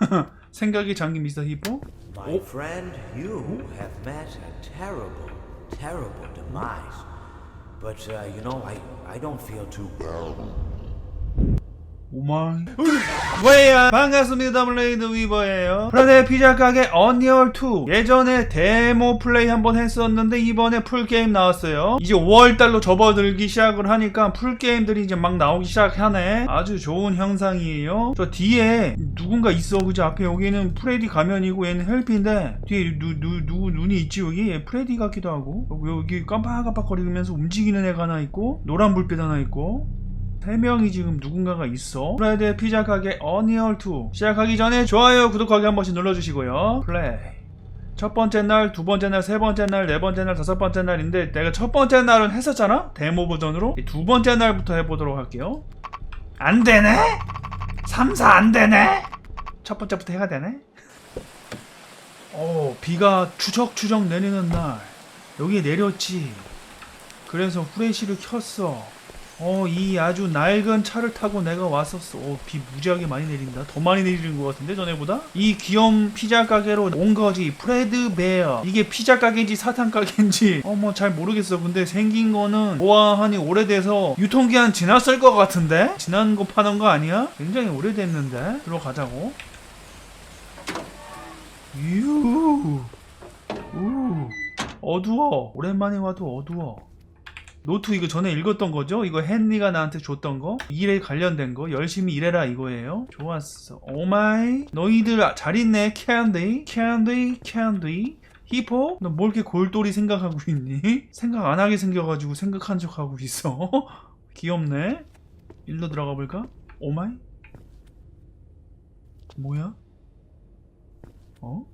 생각이 잠긴 미스터 히포? My friend, you have met a terrible, terrible demise. But, uh, you know, I, I don't feel too 오마이. 왜야 반갑습니다 블레이드 위버예요. 프라데 피자 가게 언리얼 2 예전에 데모 플레이 한번 했었는데 이번에 풀게임 나왔어요. 이제 5월달로 접어들기 시작을 하니까 풀게임들이 이제 막 나오기 시작하네. 아주 좋은 형상이에요. 저 뒤에 누군가 있어. 그죠 앞에 여기는 프레디 가면이고 얘는 헬피인데 뒤에 누, 누, 누구 눈이 있지 여기? 얘 프레디 같기도 하고. 여기 깜빡깜빡거리면서 움직이는 애가 하나 있고 노란 불빛 하나 있고 세 명이 지금 누군가가 있어. 프라이드 피자 가게 어니얼 2 시작하기 전에 좋아요, 구독하기 한 번씩 눌러주시고요. 플레이. 첫 번째 날, 두 번째 날, 세 번째 날, 네 번째 날, 다섯 번째 날인데 내가 첫 번째 날은 했었잖아? 데모 버전으로. 이두 번째 날부터 해보도록 할게요. 안 되네? 3, 4안 되네? 첫 번째부터 해야 되네? 어, 비가 추적추적 내리는 날. 여기 내렸지. 그래서 후레쉬를 켰어. 어, 이 아주 낡은 차를 타고 내가 왔었어. 어, 비 무지하게 많이 내린다. 더 많이 내리는 것 같은데, 전에보다? 이 귀여운 피자 가게로 온 거지. 프레드 베어. 이게 피자 가게인지 사탕 가게인지, 어, 뭐 잘 모르겠어. 근데 생긴 거는 보아하니 오래돼서 유통기한 지났을 것 같은데? 지난 거 파는 거 아니야? 굉장히 오래됐는데? 들어가자고. 유. 우. 어두워. 오랜만에 와도 어두워. 노트 이거 전에 읽었던 거죠? 이거 헨리가 나한테 줬던 거? 일에 관련된 거? 열심히 일해라 이거예요? 좋았어. 오마이. 너희들 아- 잘 있네. 캔디. 캔디. 캔디. 히포? 너 뭘 이렇게 골똘히 생각하고 있니? 생각 안 하게 생겨가지고 생각한 척 하고 있어. 귀엽네. 일로 들어가 볼까? 오마이? 뭐야? 어?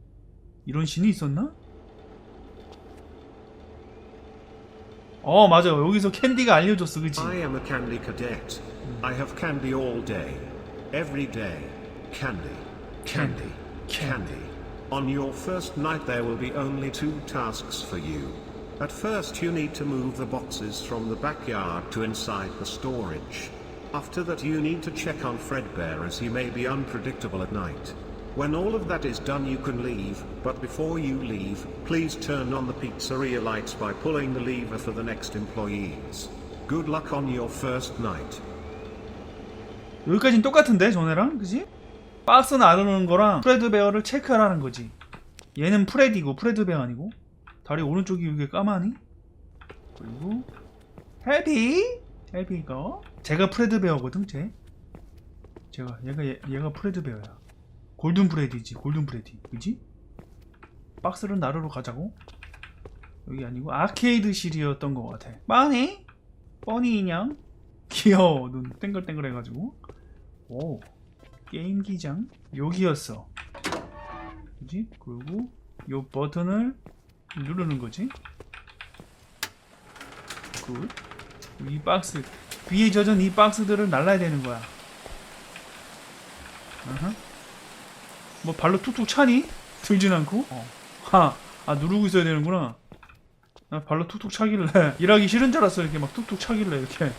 이런 신이 있었나? 어 맞아 여기서 캔디가 알려줬어 그치? I am a candy cadet. I have candy all day. Every day. Candy. Candy. Candy. On your first night there will be only two tasks for you. At first you need to move the boxes from the backyard to inside the storage. After that you need to check on Fredbear as he may be unpredictable at night. When all of that is done you can leave, but before you leave, please turn on the pizzeria lights by pulling the lever for the next employees. Good luck on your first night. 여기까지는 똑같은데 전에랑 그지? 박스 나르는 거랑 프레드 베어를 체크하라는 거지 얘는 프레디고 프레드 베어 아니고 다리 오른쪽이 이게 까마니? 그리고 헬피 헬피가 제가 프레드 베어거든 쟤 제가 얘가 얘, 얘가 프레드 베어야 골든 프레디지 골든 프레디. 그지? 박스를 나르러 가자고? 여기 아니고 아케이드 실이었던 것 같아. 빠니? 뻔히 인형 귀여워. 눈 땡글땡글 해가지고. 오 게임 기장 여기였어. 그지? 그리고 요 버튼을 누르는 거지. 굿이 박스 비에 젖은 이 박스들을 날라야 되는 거야. 아하. 뭐 발로 툭툭 차니? 들진 않고? 어. 하, 아 누르고 있어야 되는구나. 나 발로 툭툭 차길래. 일하기 싫은 줄 알았어. 이렇게 막 툭툭 차길래 이렇게.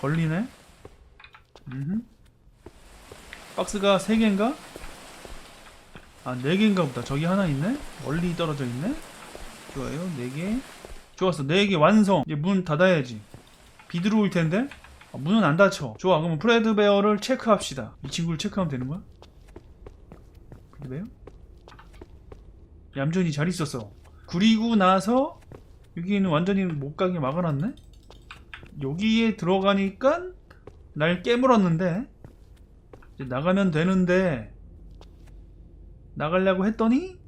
걸리네? 음흠. 박스가 3개인가? 아 4개인가 보다. 저기 하나 있네? 멀리 떨어져 있네? 좋아요. 4개. 좋았어. 4개 완성. 이제 문 닫아야지. 비 들어올 텐데? 아, 문은 안 닫혀. 좋아. 그러면 프레드 베어를 체크합시다. 이 친구를 체크하면 되는 거야? 베어? 얌전히 잘 있었어 그리고 나서 여기는 완전히 못 가게 막아놨네? 여기에 들어가니까 날 깨물었는데 이제 나가면 되는데 나가려고 했더니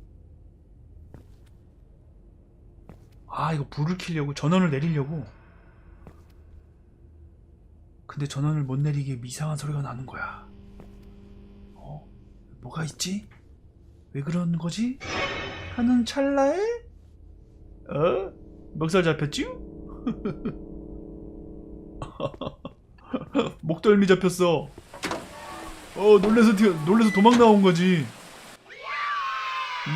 아 이거 불을 켜려고 전원을 내리려고 근데 전원을 못 내리게 이상한 소리가 나는 거야 어? 뭐가 있지? 왜 그러는 거지? 하는 찰나에 어? 멱살 잡혔쥬? 목덜미 잡혔어. 어 놀래서 놀래서 도망 나온 거지.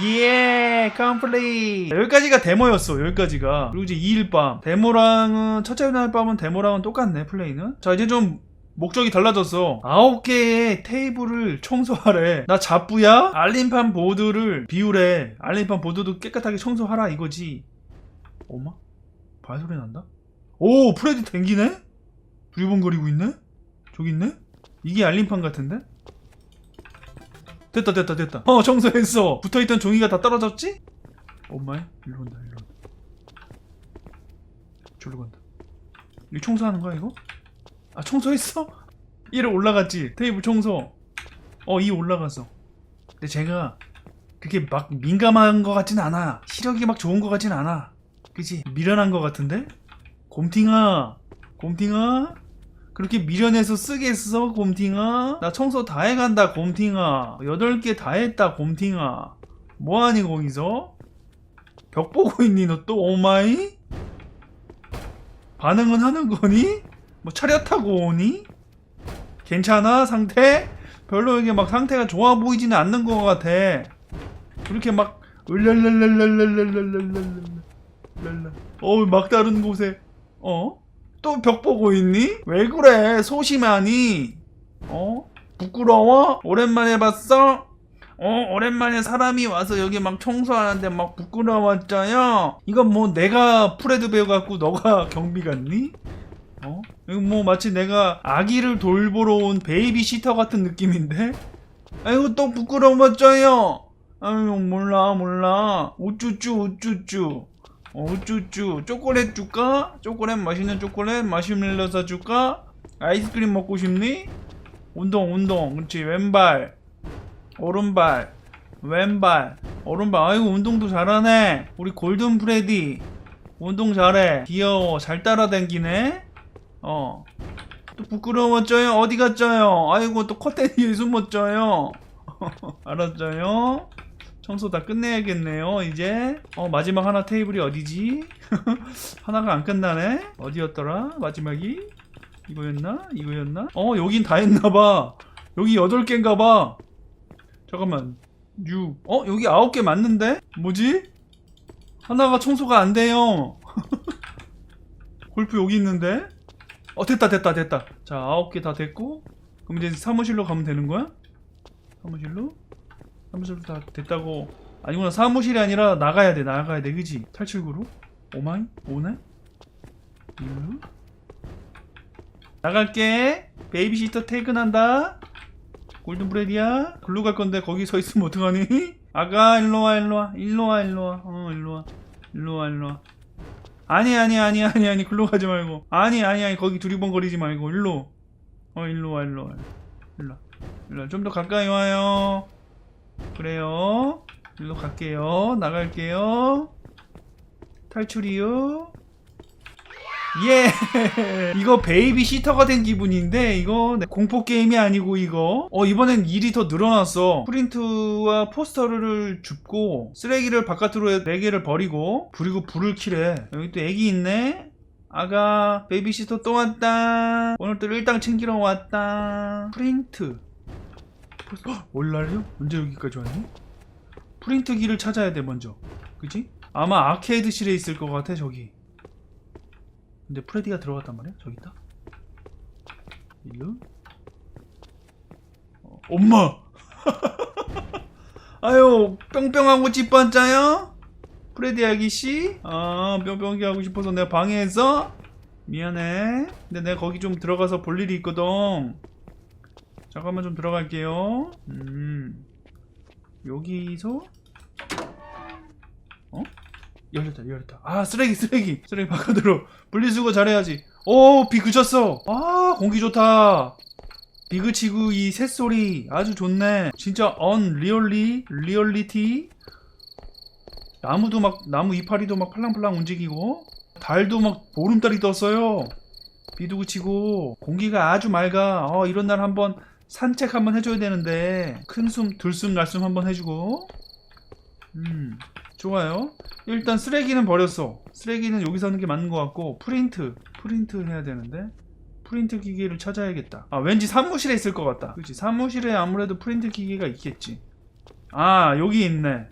예, 컴플레이. 여기까지가 데모였어. 여기까지가. 그리고 이제 2일 밤. 데모랑은 첫째 날 밤은 데모랑은 똑같네. 플레이는. 자 이제 좀 목적이 달라졌어. 아홉 개의 테이블을 청소하래. 나 잡부야? 알림판 보드를 비우래. 알림판 보드도 깨끗하게 청소하라 이거지. 엄마? 발소리 난다? 오, 프레디 댕기네? 두리번거리고 있네? 저기 있네? 이게 알림판 같은데? 됐다, 됐다, 됐다. 어, 청소했어. 붙어있던 종이가 다 떨어졌지? 엄마야? 일로 온다, 일로 온다. 저리로 간다. 이거 청소하는 거야, 이거? 아 청소했어? 1에 올라갔지. 테이블 청소. 어2 올라갔어 근데 제가 그게 막 민감한 것 같진 않아. 시력이 막 좋은 것 같진 않아. 그지 미련한 것 같은데? 곰팅아! 곰팅아! 그렇게 미련해서 쓰겠어 곰팅아? 나 청소 다 해간다 곰팅아. 8개 다 했다 곰팅아. 뭐하니 거기서? 벽 보고 있니 너 또 오마이? 반응은 하는 거니? 뭐 차려 타고 오니? 괜찮아 상태? 별로 이게 막 상태가 좋아 보이지는 않는 것 같아. 그렇게 막 을랄랄랄랄랄랄랄랄랄랄랄 어우 막다른 곳에 어? 또 벽 보고 있니? 왜 그래? 소심하니? 어? 부끄러워? 오랜만에 봤어? 어, 오랜만에 사람이 와서 여기 막 청소하는데 막 부끄러웠잖여? 이건 뭐 내가 프레드 배우 같고 너가 경비 같니? 어? 이거 뭐 마치 내가 아기를 돌보러 온 베이비 시터 같은 느낌인데? 아이고 또 부끄러웠죠요. 아유 몰라 몰라. 우쭈쭈 우쭈쭈. 어, 우쭈쭈. 초콜릿 줄까? 초콜릿 맛있는 초콜릿 마시멜로 사줄까? 아이스크림 먹고 싶니? 운동 운동. 그렇지 왼발 오른발 왼발 오른발 아이고 운동도 잘하네. 우리 골든 프레디 운동 잘해. 귀여워. 잘 따라다니네. 어. 또 부끄러웠죠요? 어디 갔죠요? 아이고 또 커튼 뒤에 숨었죠요? 알았죠요? 청소 다 끝내야겠네요 이제 어 마지막 하나 테이블이 어디지? 하나가 안 끝나네? 어디였더라? 마지막이? 이거였나? 이거였나? 어 여긴 다 했나봐 여기 8개인가봐 잠깐만 6 어? 여기 9개 맞는데? 뭐지? 하나가 청소가 안 돼요 골프 여기 있는데? 어 됐다 됐다 됐다 자 아홉 개 다 됐고 그럼 이제 사무실로 가면 되는 거야? 사무실로? 사무실로 다 됐다고 아니구나 사무실이 아니라 나가야 돼 나가야 돼 그지? 탈출구로? 오마이? 오네? 일로? 나갈게 베이비시터 퇴근한다 골든 브레디야 글로 갈 건데 거기 서 있으면 어떡하니? 아가 일로와 일로와 일로와 일로와 어 일로와 일로와 일로와 아니 아니 아니 아니 아니 글로 가지 말고. 아니 아니 아니 거기 두리번거리지 말고. 일로. 어 일로 와 일로 와. 일로 일로 좀 더 가까이 와요. 그래요. 일로 갈게요. 나갈게요. 탈출이요 예. 이거 베이비 시터가 된 기분인데 이거 네, 공포 게임이 아니고 이거. 어 이번엔 일이 더 늘어났어. 프린트와 포스터를 줍고 쓰레기를 바깥으로 4개를 버리고 그리고 불을 켜래. 여기 또 애기 있네. 아가 베이비시터 또 왔다. 오늘 또 일당 챙기러 왔다. 프린트. 헉, 월날요? 언제 여기까지 왔니? 프린트기를 찾아야 돼 먼저. 그지? 아마 아케이드실에 있을 것 같아 저기 근데 프레디가 들어갔단 말이야? 저기 있다. 일로. 어, 엄마. 아유 뿅뿅하고 찌빠짜요? 프레디 아기씨? 아 뿅뿅이 하고 싶어서 내가 방해했어? 미안해. 근데 내가 거기 좀 들어가서 볼 일이 있거든. 잠깐만 좀 들어갈게요. 음. 여기서 어? 열렸다 열렸다. 아 쓰레기 쓰레기. 쓰레기 바깥으로. 분리수거 잘해야지. 오비 그쳤어. 아 공기 좋다. 비 그치고 이 새소리 아주 좋네. 진짜 언리얼리 리얼리티 나무도 막 나무 이파리도 막 팔랑팔랑 움직이고 달도 막 보름달이 떴어요. 비도 그치고 공기가 아주 맑아. 어 이런 날 한번 산책 한번 해줘야 되는데 큰 숨 들숨 날숨 한번 해주고. 음 좋아요 일단 쓰레기는 버렸어. 쓰레기는 여기서 하는 게 맞는 것 같고 프린트, 프린트 해야 되는데 프린트 기계를 찾아야겠다. 아 왠지 사무실에 있을 것 같다. 그렇지 사무실에 아무래도 프린트 기계가 있겠지. 아 여기 있네.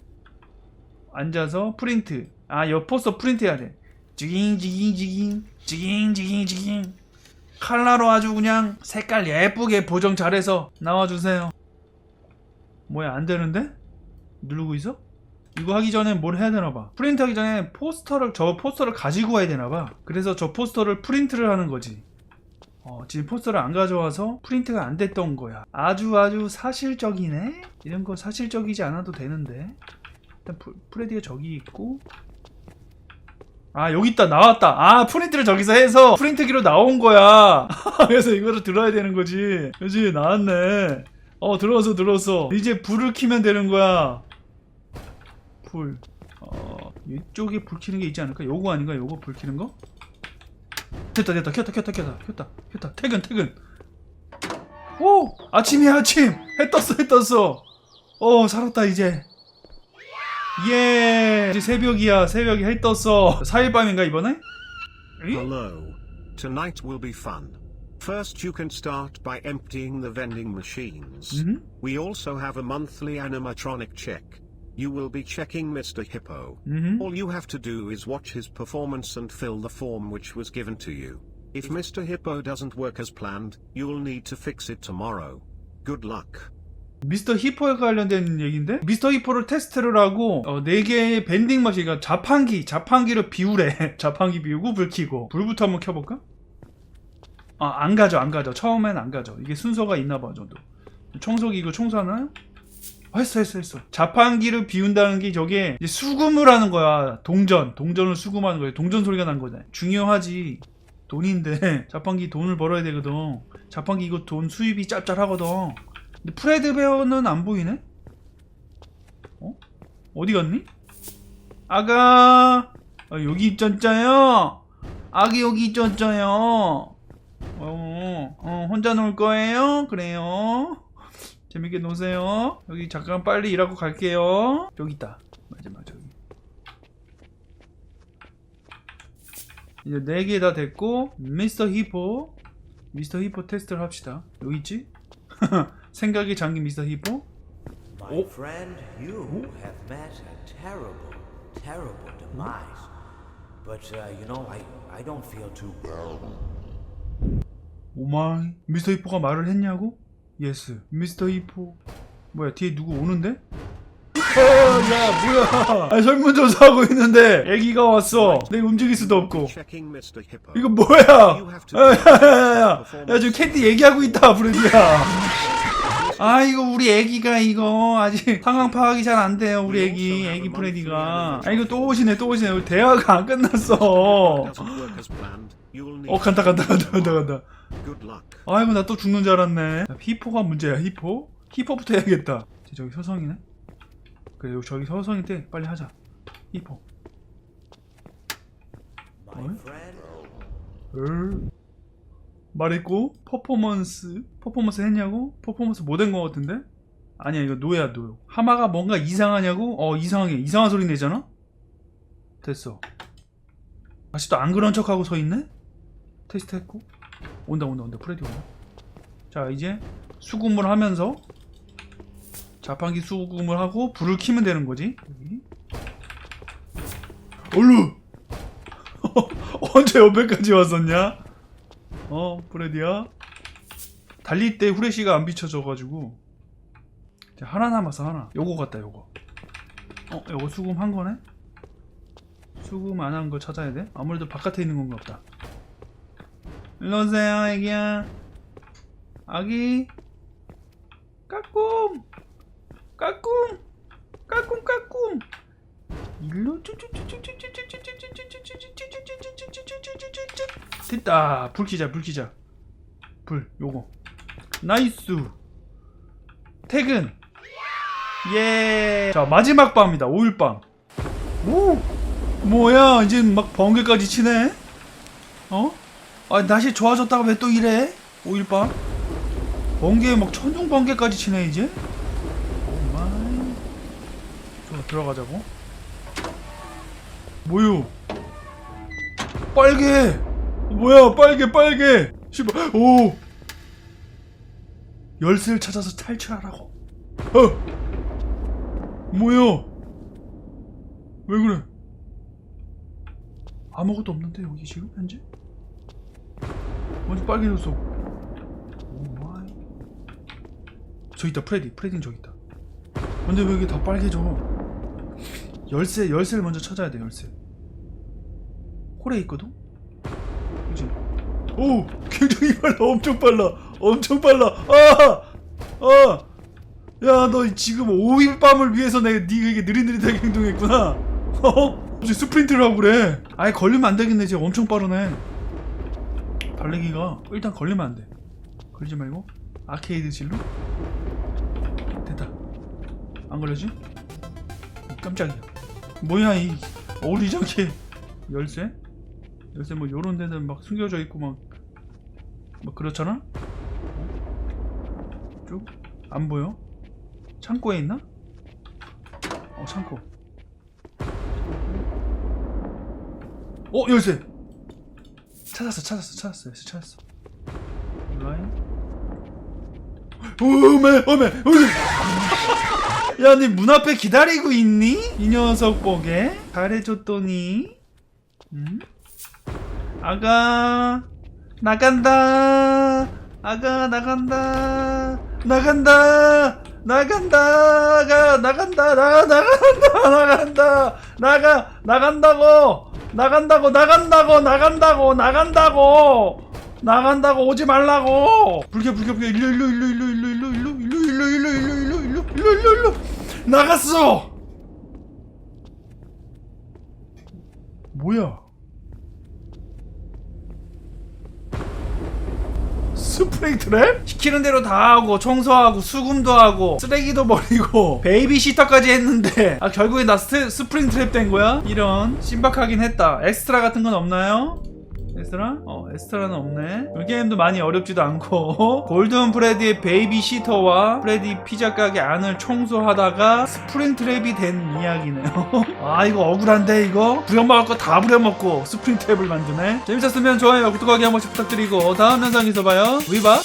앉아서 프린트. 아 옆어서 프린트 해야 돼. 지깅 지깅 지깅 지깅 지깅 지깅 칼라로 아주 그냥 색깔 예쁘게 보정 잘해서 나와주세요. 뭐야 안 되는데? 누르고 있어? 이거 하기 전에 뭘 해야 되나 봐. 프린트 하기 전에 포스터를 저 포스터를 가지고 와야 되나 봐. 그래서 저 포스터를 프린트를 하는 거지. 어, 지금 포스터를 안 가져와서 프린트가 안 됐던 거야. 아주 아주 사실적이네. 이런 거 사실적이지 않아도 되는데. 일단 프, 프레디가 저기 있고. 아 여기 있다 나왔다. 아 프린트를 저기서 해서 프린트기로 나온 거야. 그래서 이거를 들어야 되는 거지. 그지 나왔네. 어 들어왔어 들어왔어. 이제 불을 켜면 되는 거야. 불. 어 이쪽에 불 켜는 게 있지 않을까? 요거 아닌가? 요거 불 켜는 거? 됐다 됐다 켰다 켰다 켰다 켰다 켰다 퇴근 퇴근 오 아침이야 아침 해 떴어 해 떴어 어 살았다 이제 예 이제 새벽이야 새벽이 해 떴어 4일 밤인가 이번에? 이? Hello. Tonight will be fun. First, you can start by emptying the vending machines. Mhm. We also have a monthly animatronic check. You will be checking Mr. Hippo. Mhm. All you have to do is watch his performance and fill the form which was given to you. If Mr. Hippo doesn't work as planned, you'll need to fix it tomorrow. Good luck. 미스터 히포에 관련된 얘기인데 미스터 히포를 테스트를 하고 어, 4개의 밴딩 마시 그러니까 자판기 자판기를 비우래 자판기 비우고 불 켜고 불부터 한번 켜볼까? 아안 가져 안 가져 처음엔 안 가져 이게 순서가 있나봐 저도 청소기 이거 청소하나요? 아, 했어 했어 했어. 자판기를 비운다는 게 저게 수금을 하는 거야. 동전. 동전을 수금하는 거야. 동전 소리가 난 거잖아 중요하지. 돈인데. 자판기 돈을 벌어야 되거든. 자판기 이거 돈 수입이 짭짤하거든. 근데 프레드 베어는 안 보이네? 어? 어디 갔니? 아가! 아, 여기 있잖아요. 아기 여기 있잖아요. 어, 어, 혼자 놀 거예요? 그래요 재밌게 노세요. 여기 잠깐 빨리 일하고 갈게요. 여기 있다. 맞아 여기. 이제 4개 다 됐고 미스터 히포. 미스터 히포 테스트를 합시다. 여기 있지? 생각이 잠긴 미스터 히포. My friend, you have met a terrible, terrible demise. But, uh, you know, I, I don't feel too 오마이 미스터 히포가 말을 했냐고? 예스. 미스터 히포. 뭐야 뒤에 누구 오는데? 어야 뭐야. 아, 설문조사 하고 있는데 애기가 왔어. 내가 움직일 수도 없고. 이거 뭐야? 야야야야 야 지금 캔디 얘기하고 있다 브레디야. 아 이거 우리 애기가 이거 아직 상황 파악이 잘 안 돼요 우리 애기 애기 프레디가. 아 이거 또 오시네 또 오시네. 우리 대화가 안 끝났어. 어 간다 간다 간다 간다 간다. 아이고 나 또 죽는 줄 알았네. 야, 히포가 문제야 히포. 히포부터 해야겠다. 저기 서성이네. 그래 여기 저기 서성일 때 빨리 하자. 히포. 을. 말했고 퍼포먼스 퍼포먼스 했냐고? 퍼포먼스 못한 거 같은데? 아니야 이거 노야 노. 하마가 뭔가 이상하냐고? 어 이상해. 이상한 소리 내잖아? 됐어. 아직도 안 그런 척하고 서 있네? 테스트 했고 온다 온다 온다 프레디 온다 자 이제 수금을 하면서 자판기 수금을 하고 불을 켜면 되는 거지. 얼루 언제 옆에까지 왔었냐? 어, 프레디야. 달릴 때 후레쉬가 안 비춰져가지고. 하나 남았어, 하나. 요거 같다, 요거. 어, 요거 수금 한 거네? 수금 안 한 거 찾아야 돼? 아무래도 바깥에 있는 건가 보다. 일로 오세요, 애기야. 아기. 까꿍. 까꿍. 까꿍, 까꿍. 일로 됐다 불 켜자 불 켜자 불 요거 나이스 퇴근 예 자 마지막 밤이다 5일 밤 오 뭐야 이제 막 번개까지 치네 어? 아 날씨 좋아졌다가 왜 또 이래 5일 밤 번개 막 천둥 번개까지 치네 이제 오마이 좋아 들어가자고 뭐요? 빨개! 뭐야, 빨개, 빨개! 씨발, 오! 열쇠를 찾아서 탈출하라고. 어! 뭐야? 왜 그래? 아무것도 없는데, 여기 지금, 현재? 완전 빨개졌어. 오마이 저기 있다 프레디. 프레디는 저기 있다. 근데 왜 이게 다 빨개져? 열쇠 열쇠를 먼저 찾아야 돼 열쇠. 홀에 있거든? 그지 오! 굉장히 빨라. 엄청 빨라. 엄청 빨라. 아 아! 야, 너 지금 5일 밤을 위해서 내가 네게 느릿느릿하게 행동했구나. 어? 이제 스프린트를 하고 그래. 아예 걸리면 안 되겠네. 쟤 엄청 빠르네. 달리기가 일단 걸리면 안 돼. 걸리지 말고 아케이드 진로. 됐다. 안 걸려지? 어, 깜짝이야. 뭐야 이 어울리지 않게 열쇠? 열쇠 뭐 요런 데는 막 숨겨져 있고 막, 막 그렇잖아? 어? 쭉? 안 보여? 창고에 있나? 어 창고 어 열쇠 찾았어 찾았어 찾았어 열쇠 찾았어. 온라인? 어메 어메 어메! 야니 문 앞에 기다리고 있니? 이 녀석 보게? 잘해줬더니. 응? 아가 나간다. 아가 나간다. 나간다. 나간다. 가 나간다. 나 나간다. 나간다. 나가 나간다고 나간다고 나간다고 나간다고 나간다고 나간다고 오지 말라고 불켜 불켜 불켜 일로 일로 일로 일로 일로 일로 일로 일로 일로 일로 일로 일로 일로 일로 일로 일로 나갔어 뭐야 스프링 트랩? 시키는 대로 다 하고 청소하고 수금도 하고 쓰레기도 버리고 베이비시터까지 했는데 아 결국에 나 스, 스프링 트랩 된 거야? 이런 신박하긴 했다 엑스트라 같은 건 없나요? 엑스트라? 어 엑스트라는 없네. 이 게임도 많이 어렵지도 않고. 골든 프레디의 베이비 시터와 프레디 피자 가게 안을 청소하다가 스프링 트랩이 된 이야기네요. 아 이거 억울한데 이거? 부려먹을 거 다 부려먹고 스프링 트랩을 만드네. 재밌었으면 좋아요 구독하기 한 번씩 부탁드리고 다음 영상에서 봐요. 위바